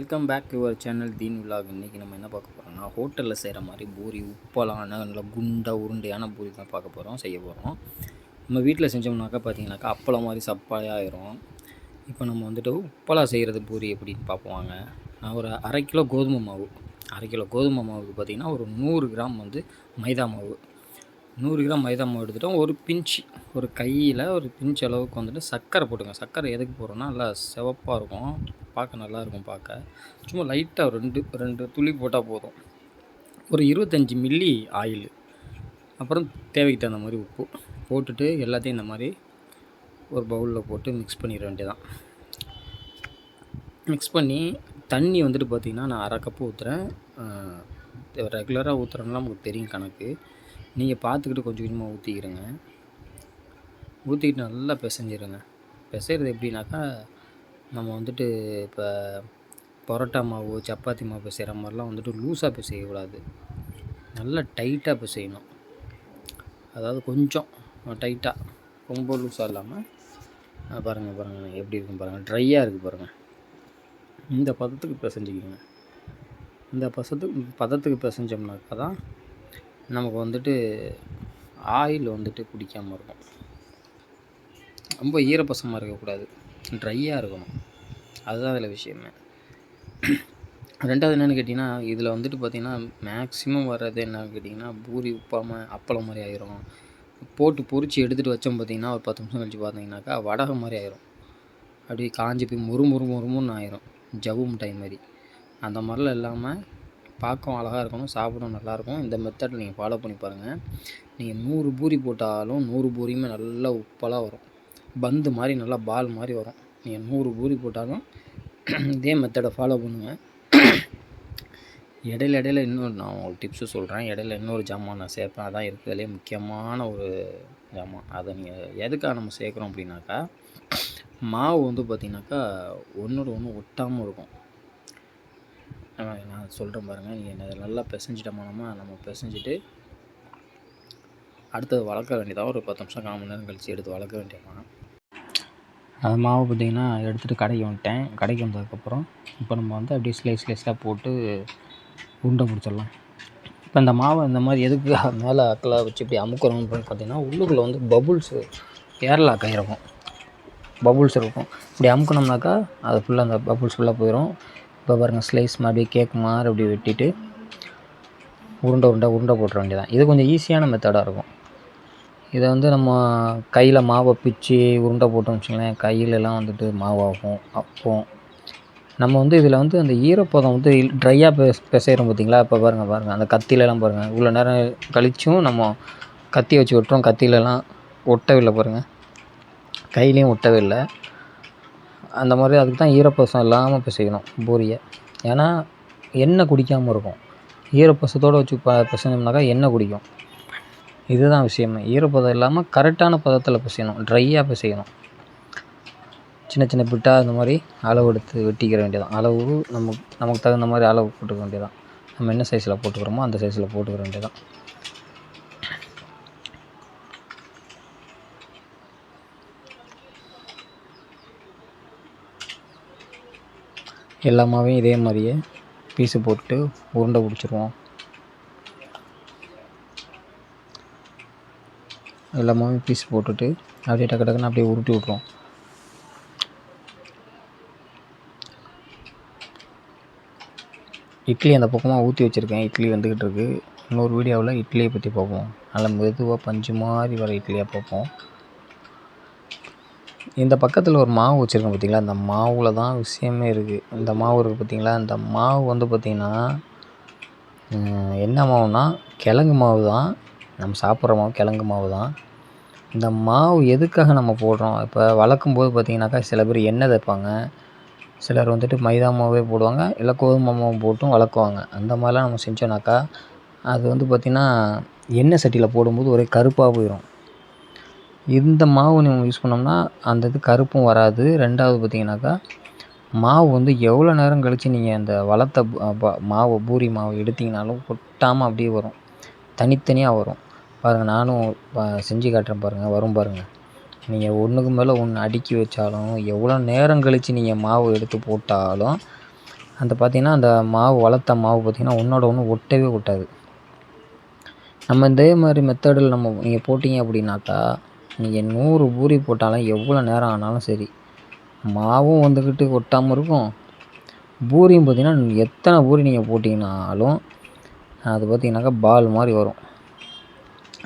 Welcome back your channel தீன் விழாக் இன்றைக்கி நம்ம என்ன பார்க்க போகிறோம்னா ஹோட்டலில் செய்கிற மாதிரி பூரி உப்பலான நல்லா குண்டா உருண்டையான பூரி தான் பார்க்க போகிறோம் செய்ய போகிறோம் நம்ம வீட்டில் செஞ்சோம்னாக்கா பார்த்தீங்கன்னாக்கா அப்பளம் மாதிரி சப்பாயாயிரும் இப்போ நம்ம வந்துட்டு உப்பலா செய்கிறது பூரி எப்படின்னு பார்ப்போங்க நான் ஒரு அரை கிலோ கோதுமை மாவு. அரை கிலோ கோதுமை மாவுக்கு பார்த்திங்கன்னா ஒரு நூறு கிராம் வந்து மைதா மாவு. நூறு கிராம் மைதா மாவு எடுத்துட்டோம். ஒரு பிஞ்ச் ஒரு கையில் ஒரு பிஞ்ச் அளவுக்கு வந்துட்டு சர்க்கரை போட்டுங்க சர்க்கரை எதுக்கு போடுறோன்னா நல்லா சிவப்பாக இருக்கும். பார்க்க நல்லா இருக்கும் பார்க்க. சும்மா லைட்டாக ரெண்டு ரெண்டு துளி போட்டால் போதும். ஒரு இருபத்தஞ்சி மில்லி ஆயில் அப்புறம் தேவைக்கு தகுந்த மாதிரி உப்பு போட்டுட்டு எல்லாத்தையும் இந்த மாதிரி ஒரு பவுலில் போட்டு மிக்ஸ் பண்ணிட வேண்டியதான் மிக்ஸ் பண்ணி தண்ணி வந்துட்டு பார்த்திங்கன்னா நான் அரை கப்பு ஊற்றுறேன் ரெகுலராக ஊற்றுறேன்னா நமக்கு தெரியும் கணக்கு. நீங்கள் பார்த்துக்கிட்டு கொஞ்சம் கொஞ்சமாக ஊற்றிக்கிறங்க ஊற்றிக்கிட்டு நல்லா பிசைஞ்சிருங்க. பிசைறது எப்படின்னாக்கா நம்ம வந்துட்டு இப்போ பரோட்டா மாவு சப்பாத்தி மாவு பிசைகிற மாதிரிலாம் வந்துட்டு லூஸாக பிசையக்கூடாது நல்லா டைட்டாக பிசையணும். அதாவது கொஞ்சம் டைட்டாக ரொம்ப லூஸாக இல்லாமல் பாருங்கள் பாருங்கள் எப்படி இருக்கும் பாருங்கள் ட்ரையாக இருக்குது பாருங்கள் இந்த பதத்துக்கு பிசைஞ்சிக்கிங்க. இந்த பசத்துக்கு பதத்துக்கு பிசைஞ்சோம்னாக்கா தான் நமக்கு வந்துட்டு ஆயில் வந்துட்டு குடிக்காமல் இருக்கும் ரொம்ப ஈரப்பசமாக இருக்கக்கூடாது. ட்ரையாக இருக்கணும். அதுதான் அதில் விஷயமே. ரெண்டாவது என்னென்னு கேட்டிங்கன்னா இதில் வந்துட்டு பார்த்திங்கன்னா மேக்ஸிமம் வர்றது என்னன்னு கேட்டிங்கன்னா பூரி உப்பாமல் அப்பளம் மாதிரி ஆயிரும். போட்டு பொரிச்சு எடுத்துகிட்டு வச்சோம் பார்த்திங்கன்னா ஒரு பத்து நிமிஷம் கழிச்சு பார்த்தீங்கன்னாக்கா வடகம் மாதிரி ஆயிரும். அப்படியே காஞ்சி போய் முறு முறு முறுமுன்னு ஆயிரும். ஜவ்வு மிட்டாய் மாதிரி. அந்த மாதிரிலாம் இல்லாமல் பார்க்கவும் அழகாக இருக்கணும் சாப்பிடவும் நல்லாயிருக்கும் இந்த மெத்தட் நீங்கள் ஃபாலோ பண்ணி பாருங்கள் நீங்கள் நூறு பூரி போட்டாலும் நூறு பூரியுமே நல்லா உப்பலாக வரும். பந்து மாதிரி நல்லா பால் மாதிரி வரும். நீங்கள் நூறு பூரி போட்டாலும் இதே மெத்தடை ஃபாலோ பண்ணுங்கள் இடையில இடையில இன்னொரு நான் உங்களுக்கு டிப்ஸு சொல்கிறேன் இடையில இன்னொரு ஜாமான் நான் சேர்ப்பேன். அதான் இருக்கிறதுலே முக்கியமான ஒரு ஜாமான். அதை நீங்கள் எதுக்காக நம்ம சேர்க்குறோம் அப்படின்னாக்கா மாவு வந்து பார்த்திங்கனாக்கா ஒன்றோட ஒன்று ஒட்டாமல் இருக்கும். நான் சொல்கிறேன் பாருங்கள் நீங்கள் என்ன நல்லா பிசைஞ்சிட்டோம்னா நம்ம பிசைஞ்சிட்டு அடுத்தது வளர்க்க வேண்டியதாக ஒரு பத்து நிமிஷம் கால் மணி நேரம் கழித்து எடுத்து வளர்க்க வேண்டியதான் அது மாவு பார்த்திங்கன்னா எடுத்துகிட்டு கடைக்கு வந்துட்டேன். கடைக்கு வந்ததுக்கப்புறம் இப்போ நம்ம வந்து அப்படியே ஸ்லைஸ் ஸ்லைஸாக போட்டு உருண்டை பிடிச்சிடலாம் இப்போ இந்த மாவை இந்த மாதிரி எதுக்கு மேலே அக்கலாக வச்சு இப்படி அமுக்கிறோம்னு பார்த்தீங்கன்னா உள்ளுக்குள்ளே வந்து பபுள்ஸு கை இருக்கும். பபுள்ஸ் இருக்கும். இப்படி அமுக்கணும்னாக்கா அது ஃபுல்லாக அந்த பபுள்ஸ் ஃபுல்லாக போயிடும் இப்போ பாருங்கள் ஸ்லைஸ் மாதிரி கேக் மாதிரி அப்படி வெட்டிட்டு உருண்டை உருண்டை உருண்டை போட்டுற வேண்டியதான் இது கொஞ்சம் ஈஸியான மெத்தடாக இருக்கும். இதை வந்து நம்ம கையில் மாவை பிச்சு உருண்டை போட்டோம் வச்சுங்களேன் கையிலலாம் வந்துட்டு மாவாகும். அப்போ நம்ம வந்து இதில் வந்து அந்த ஈரப்பதம் வந்து ட்ரையாக பெ பிசைகிறோம் பார்த்தீங்களா இப்போ பாருங்கள் பாருங்கள் அந்த கத்திலலாம் பாருங்கள் இவ்வளோ நேரம் கழிச்சும் நம்ம கத்தி வச்சு ஒட்டுறோம். கத்திலலாம் ஒட்டவே இல்லை பாருங்கள் கையிலையும் ஒட்டவே இல்லை. அந்த மாதிரி அதுக்கு தான் ஈரப்பசம் இல்லாமல் பிசையணும் பூரியை. ஏன்னா எண்ணெய் குடிக்காமல் இருக்கும். ஈரப்பசத்தோடு வச்சு ப பிசைஞ்சோம்னாக்கா எண்ணெய் குடிக்கும். இதுதான் விஷயமே. ஈரப்பதம் இல்லாமல் கரெக்டான பதத்தில் பிசையணும். ட்ரையாக பிசையணும். சின்ன சின்ன பிட்டாக இந்த மாதிரி அளவு எடுத்து வெட்டிக்கிற வேண்டியதான் அளவு நமக்கு நமக்கு தகுந்த மாதிரி அளவு போட்டுக்க வேண்டியதான் நம்ம என்ன சைஸில் போட்டுக்கிறோமோ அந்த சைஸில் போட்டுக்கிற வேண்டியதான் எல்லா மாவையும் இதே மாதிரியே பீஸு போட்டு உருண்டை பிடிச்சிருவோம். எல்லா மாவையும் பீஸ் போட்டுட்டு அப்படியே டக்கு டக்குன்னு அப்படியே உருட்டி விட்ருவோம் இட்லி அந்த பக்கமாக ஊற்றி வச்சுருக்கேன். இட்லி வந்துக்கிட்டு இருக்குது இன்னொரு வீடியோவில் இட்லியை பற்றி பார்ப்போம். நல்லா மெதுவாக பஞ்சு மாதிரி வர இட்லியாக பார்ப்போம். இந்த பக்கத்தில் ஒரு மாவு வச்சுருக்கேன் பார்த்தீங்களா அந்த மாவில் தான் விஷயமே இருக்குது இந்த மாவு இருக்குது பார்த்தீங்களா இந்த மாவு வந்து பார்த்திங்கன்னா என்ன மாவுனா கிழங்கு மாவு தான். நம்ம சாப்பிட்ற மாவு கிழங்கு மாவு தான். இந்த மாவு எதுக்காக நம்ம போடுறோம்? இப்போ வளர்க்கும் போது பார்த்திங்கனாக்கா சில பேர் எண்ணெய் தைப்பாங்க சிலர் வந்துட்டு மைதா மாவே போடுவாங்க இல்லை கோதுமை மாவு போட்டும் வளர்க்குவாங்க. அந்த மாதிரிலாம் நம்ம செஞ்சோனாக்கா அது வந்து பார்த்திங்கன்னா எண்ணெய் சட்டியில் போடும்போது ஒரே கருப்பாக போயிடும் இந்த மாவு நம்ம யூஸ் பண்ணோம்னா அந்த இது கருப்பும் வராது. ரெண்டாவது பார்த்திங்கனாக்கா மாவு வந்து எவ்வளோ நேரம் கழித்து நீங்கள் அந்த வளர்த்த மாவு பூரி மாவு எடுத்திங்கனாலும் கொட்டாமல் அப்படியே வரும். தனித்தனியாக வரும். பாருங்கள் நானும் செஞ்சு காட்டுறேன் பாருங்கள் வரும் பாருங்கள் நீங்கள் ஒன்றுக்கு மேலே ஒன்று அடுக்கி வச்சாலும் எவ்வளோ நேரம் கழித்து நீங்கள் மாவு எடுத்து போட்டாலும் அந்த பார்த்திங்கன்னா அந்த மாவு வளர்த்த மாவு பார்த்திங்கன்னா ஒன்றோட ஒன்று ஒட்டவே ஒட்டாது. நம்ம இதே மாதிரி மெத்தடில் நம்ம நீங்கள் போட்டிங்க அப்படின்னாக்கா நீங்கள் நூறு பூரி போட்டாலும் எவ்வளோ நேரம் ஆனாலும் சரி மாவும் வந்துக்கிட்டு ஒட்டாமல் இருக்கும். பூரியும் பார்த்திங்கன்னா எத்தனை பூரி நீங்கள் போட்டிங்கனாலும் அது பார்த்திங்கனாக்கா பால் மாதிரி வரும்.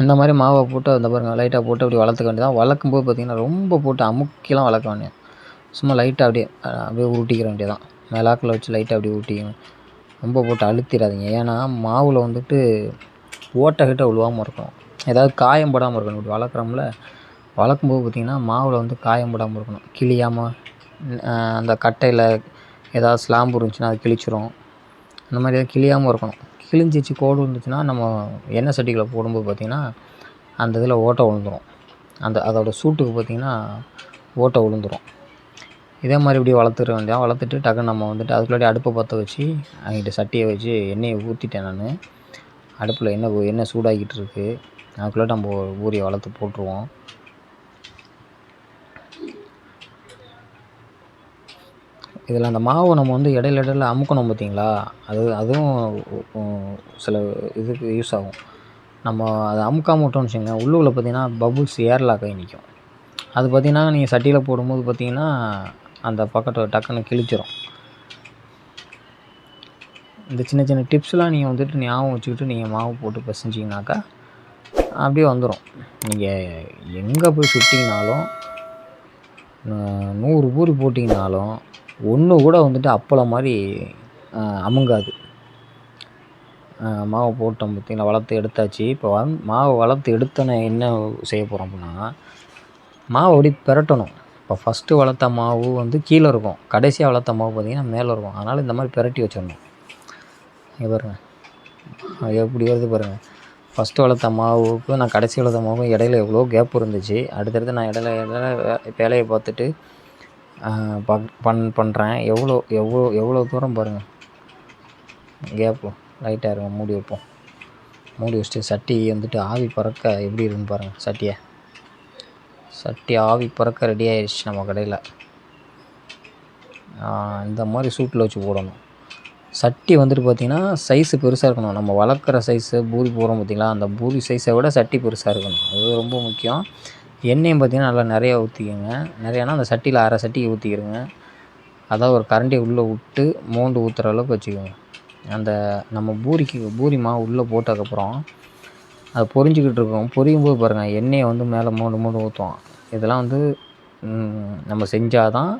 இந்த மாதிரி மாவை போட்டு அந்த பாருங்கள் லைட்டாக போட்டு அப்படி வளர்த்துக்க வேண்டியதான் வளர்க்கும் போது பார்த்திங்கன்னா ரொம்ப போட்டு அமுக்கிலாம் வளர்க்க வேண்டியது சும்மா லைட்டாக அப்படியே அப்படியே உருட்டிக்கிற வேண்டியதான் மேலாக்கில் வச்சு லைட்டாக அப்படியே உருட்டிக்கணும். ரொம்ப போட்டு அழுத்திடாதீங்க. ஏன்னா மாவில் வந்துட்டு ஓட்டை கிட்ட விழுவாமல் இருக்கணும். ஏதாவது காயம் படாமல் இருக்கணும். இப்படி வளர்க்குறோம்ல வளர்க்கும்போது பார்த்திங்கன்னா மாவில் வந்து காயம் படாமல் இருக்கணும். கிழியாமல் அந்த கட்டையில் ஏதாவது ஸ்லாம்பு இருந்துச்சுன்னா அது கிழிச்சிரும். அந்த மாதிரி எதாவது கிழியாமல் இருக்கணும். கிழிஞ்சிச்சு கோடு இருந்துச்சுன்னா நம்ம எண்ணெய் சட்டிகளை போடும்போது பார்த்திங்கன்னா அந்த இதில் ஓட்டை விழுந்துரும். அந்த அதோடய சூட்டுக்கு பார்த்திங்கன்னா ஓட்டை விழுந்துரும். இதே மாதிரி இப்படி வளர்த்துற வேண்டியா வளர்த்துட்டு டக்குன்னு நம்ம வந்துட்டு அதுக்குள்ளாடி அடுப்பை பற்ற வச்சு அங்கிட்ட சட்டியை வச்சு எண்ணெயை ஊற்றிட்டேன் நான். அடுப்பில் எண்ணெய் எண்ணெய் சூடாகிட்டு இருக்குது அதுக்குள்ளே நம்ம ஊரியை வளர்த்து போட்டுருவோம். இதில் அந்த மாவை நம்ம வந்து இடையில இடையில அமுக்கணும் பார்த்தீங்களா? அது அதுவும் சில இதுக்கு யூஸ் ஆகும். நம்ம அதை அமுக்காம விட்டோம்னு வச்சுக்கோங்களேன் உள்ளுக்குள்ளே பார்த்தீங்கன்னா பபுள்ஸ் ஏர்லாக் ஆகி நிற்கும். அது பார்த்தீங்கன்னா நீங்கள் சட்டியில் போடும்போது பார்த்தீங்கன்னா அந்த பக்கத்தை டக்குன்னு கிழிச்சிரும். இந்த சின்ன சின்ன டிப்ஸ்லாம் நீங்கள் வந்துட்டு ஞாபகம் வச்சுக்கிட்டு நீங்கள் மாவு போட்டு பிசைஞ்சிங்கனாக்கா அப்படியே வந்துடும் நீங்கள் எங்கே போய் சுட்டிங்கனாலும் நூறு பூரி போட்டிங்கனாலும் ஒன்று கூட வந்துட்டு அப்பளம் மாதிரி அமுங்காது. மாவை போட்டோம் பார்த்தீங்களா வளர்த்து எடுத்தாச்சு. இப்போ வந் மாவை வளர்த்து எடுத்தோன்னே என்ன செய்ய போகிறோம் அப்படின்னா மாவை அப்படி பிரட்டணும். இப்போ ஃபஸ்ட்டு வளர்த்த மாவு வந்து கீழே இருக்கும். கடைசியாக வளர்த்த மாவு பார்த்திங்கன்னா மேலே இருக்கும். அதனால் இந்த மாதிரி பிரட்டி வச்சிடணும். இங்கே பாருங்கள் எப்படி வருது பாருங்கள் ஃபஸ்ட்டு வளர்த்த மாவுக்கு நான் கடைசி வளர்த்த மாவுக்கும் இடையில எவ்வளோ கேப் இருந்துச்சு. அடுத்தடுத்து நான் இடையில இடையில வேலையை பார்த்துட்டு பக் பண் பண்ணுறேன் எவ்வளோ எவ்வளோ எவ்வளோ தூரம் பாருங்கள் கேப்பு லைட்டாக இருக்கும் மூடி வைப்போம் மூடி வச்சுட்டு சட்டி வந்துட்டு ஆவி பறக்க எப்படி இருக்குன்னு பாருங்கள் சட்டியை. சட்டி ஆவி பறக்க ரெடி ஆயிடுச்சு நம்ம கடையில். இந்த மாதிரி சூட்டில் வச்சு போடணும். சட்டி வந்துட்டு பார்த்திங்கன்னா சைஸு பெருசாக இருக்கணும். நம்ம வளர்க்குற சைஸு பூரி போடுறோம் பார்த்திங்களா அந்த பூரி சைஸை விட சட்டி பெருசாக இருக்கணும். அது ரொம்ப முக்கியம். எண்ணெயும் பார்த்திங்கன்னா நல்லா நிறையா ஊற்றிக்கோங்க நிறையானா அந்த சட்டியில் அரை சட்டியை ஊற்றிக்கிருங்க அதான் ஒரு கரண்டியை உள்ளே விட்டு மோண்டு ஊற்றுற அளவுக்கு வச்சுக்கோங்க. அந்த நம்ம பூரிக்கு பூரி மாவு உள்ளே போட்டதுக்கப்புறம் அது பொரிஞ்சிக்கிட்டு இருக்கும். பொரியும் போது பாருங்கள் எண்ணெயை வந்து மேலே மோண்டு மோண்டு ஊற்றுவோம் இதெல்லாம் வந்து நம்ம செஞ்சால் தான்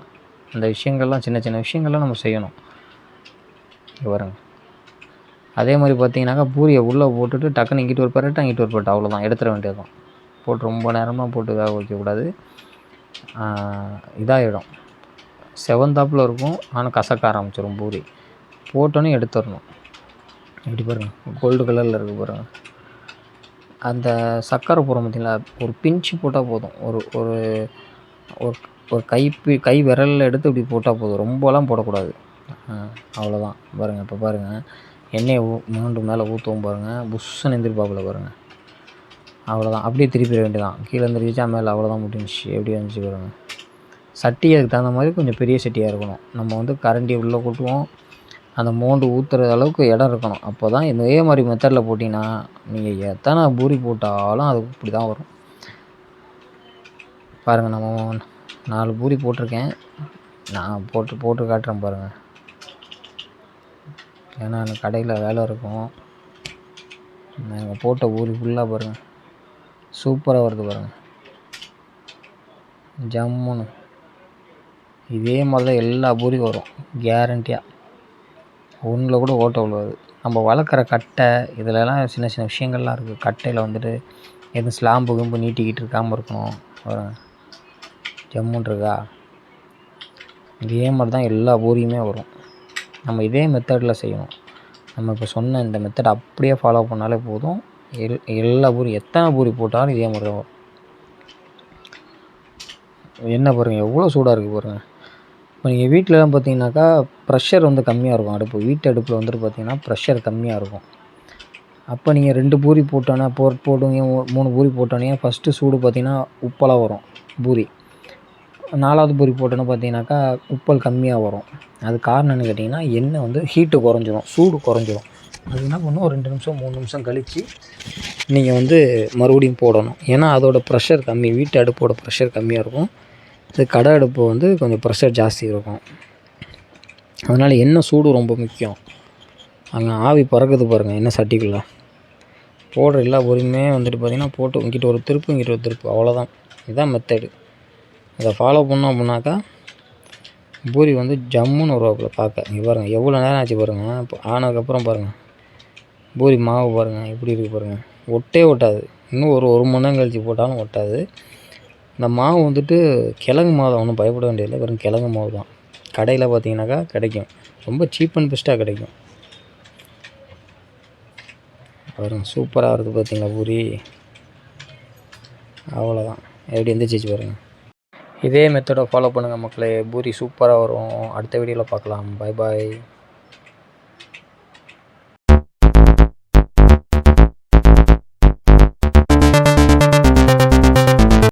அந்த விஷயங்கள்லாம் சின்ன சின்ன விஷயங்கள்லாம் நம்ம செய்யணும். இங்கே பாருங்கள் அதே மாதிரி பார்த்தீங்கன்னாக்கா பூரியை உள்ளே போட்டுட்டு டக்குன்னு இங்கிட்டு ஒரு பரட்டு அங்கிட்டு ஒரு பரட்டு அவ்வளோதான் எடுத்துட வேண்டியது தான் போட்டு ரொம்ப நேரமாக போட்டு வேக வைக்கக்கூடாது. இதாகிடும் செவந்தாப்பில் இருக்கும். ஆனால் கசக்க ஆரம்பிச்சிடும் பூரி. போட்டோன்னே எடுத்துடணும் இப்படி பாருங்கள் கோல்டு கலரில் இருக்குது பாருங்கள் அந்த சர்க்கரை போகிறோம் பார்த்தீங்களா ஒரு பிஞ்சு போட்டால் போதும். ஒரு ஒரு ஒரு ஒரு கை கை விரலில் எடுத்து இப்படி போட்டால் போதும். ரொம்பலாம் போடக்கூடாது. அவ்வளோதான் பாருங்கள் இப்போ பாருங்கள் எண்ணெயை ஊ மேலே ஊற்றவும் பாருங்கள் புஷ்ஷன் எந்திரிப்பாப்பில் பாருங்கள் அவ்வளோதான் அப்படியே திருப்பிட வேண்டியதான் கீழே இருந்துருச்சா மேலே அவ்வளோதான் முடிஞ்சிச்சு எப்படி இருந்துச்சு பாருங்கள் சட்டி அதுக்கு தகுந்த மாதிரி கொஞ்சம் பெரிய சட்டியாக இருக்கணும். நம்ம வந்து கரண்டி உள்ளே கொட்டுவோம். அந்த மோண்டு ஊற்றுற அளவுக்கு இடம் இருக்கணும். அப்போ தான் இதே மாதிரி மெத்தடில் போட்டிங்கன்னா நீங்கள் எத்தனை பூரி போட்டாலும் அது இப்படி தான் வரும். பாருங்கள் நம்ம நாலு பூரி போட்டிருக்கேன். நான் போட்டு போட்டு காட்டுறேன் பாருங்கள் ஏன்னா எனக்கு கடையில் வேலை இருக்கும். நாங்கள் போட்ட பூரி ஃபுல்லாக பாருங்கள் சூப்பராக வருது பாருங்கள் ஜம்முன்னு. இதே மாதிரி தான் எல்லா பூரியும் வரும் கேரண்டியாக ஒன்றில் கூட ஓட்ட விழுவாது. நம்ம வளர்க்குற கட்டை இதிலலாம் சின்ன சின்ன விஷயங்கள்லாம் இருக்குது கட்டையில் வந்துட்டு எதுவும் ஸ்லாம்பு கும்பு நீட்டிக்கிட்டு இருக்காமல் இருக்கணும். வரும் ஜம்முன் இருக்கா? இதே மாதிரி தான் எல்லா பூரியுமே வரும். நம்ம இதே மெத்தடில் செய்யணும். நம்ம இப்போ சொன்ன இந்த மெத்தட் அப்படியே ஃபாலோ பண்ணாலே போதும். எல் எல்லா பூரி எத்தனை பூரி போட்டாலும் இதே மாதிரி தான் வரும். என்ன பாருங்கள் எவ்வளோ சூடாக இருக்குது பாருங்கள் இப்போ நீங்கள் வீட்டிலலாம் பார்த்தீங்கன்னாக்கா ப்ரெஷர் வந்து கம்மியாக இருக்கும். அடுப்பு வீட்டு அடுப்பில் வந்துட்டு பார்த்தீங்கன்னா ப்ரெஷர் கம்மியாக இருக்கும். அப்போ நீங்கள் ரெண்டு பூரி போட்டோன்னே போட் போட்டுங்க மூணு பூரி போட்டோன்னே ஃபஸ்ட்டு சூடு பார்த்தீங்கன்னா உப்பெல்லாம் வரும் பூரி. நாலாவது பூரி போட்டோன்னு பார்த்தீங்கன்னாக்கா உப்பல் கம்மியாக வரும். அது காரணம் என்னன்னு கேட்டிங்கன்னா எண்ணெய் வந்து ஹீட்டு குறைஞ்சிரும் சூடு குறைஞ்சிரும். அது என்ன பண்ணும் ஒரு ரெண்டு நிமிஷம் மூணு நிமிஷம் கழித்து நீங்கள் வந்து மறுபடியும் போடணும். ஏன்னா அதோட ப்ரெஷர் கம்மி. வீட்டு அடுப்போட ப்ரெஷர் கம்மியாக இருக்கும். இது கடை அடுப்பு வந்து கொஞ்சம் ப்ரெஷர் ஜாஸ்தி இருக்கும். அதனால் எண்ணெய் சூடு ரொம்ப முக்கியம். அங்கே ஆவி பறக்குது பாருங்கள் எண்ணெய் சட்டிக்குள்ளே. போடுற எல்லா பொருளுமே வந்துட்டு பார்த்திங்கன்னா போட்டு இங்கிட்ட ஒரு திருப்பு இங்கிட்ட ஒரு திருப்பு. அவ்வளோதான் இதுதான் மெத்தடு இதை ஃபாலோ பண்ணோம் அப்படின்னாக்கா பூரி வந்து ஜம்முன்னு வருவாப்புல பார்க்க. இங்கே பாருங்கள் எவ்வளோ நேரம் ஆச்சு பாருங்கள் இப்போ ஆனதுக்கப்புறம் பாருங்கள் பூரி மாவு பாருங்கள் எப்படி இருக்குது பாருங்கள் ஒட்டே ஒட்டாது. இன்னும் ஒரு ஒரு மணி நேரம் கழிச்சு போட்டாலும் ஒட்டாது. இந்த மாவு வந்துட்டு கிழங்கு மாவு தான் ஒன்றும் பயப்பட வேண்டியதில்லை. வெறும் கிழங்கு மாவு தான் கடையில் பார்த்தீங்கன்னாக்கா கிடைக்கும். ரொம்ப சீப் அண்ட் பெஸ்ட்டாக கிடைக்கும். பாருங்கள் சூப்பராக இருக்குது பார்த்தீங்களா பூரி. அவ்வளோதான் எப்படி எந்திரிச்சிச்சு பாருங்கள் இதே மெத்தடை ஃபாலோ பண்ணுங்கள் மக்களே. பூரி சூப்பராக வரும். அடுத்த வீடியோவில் பார்க்கலாம் பை பாய்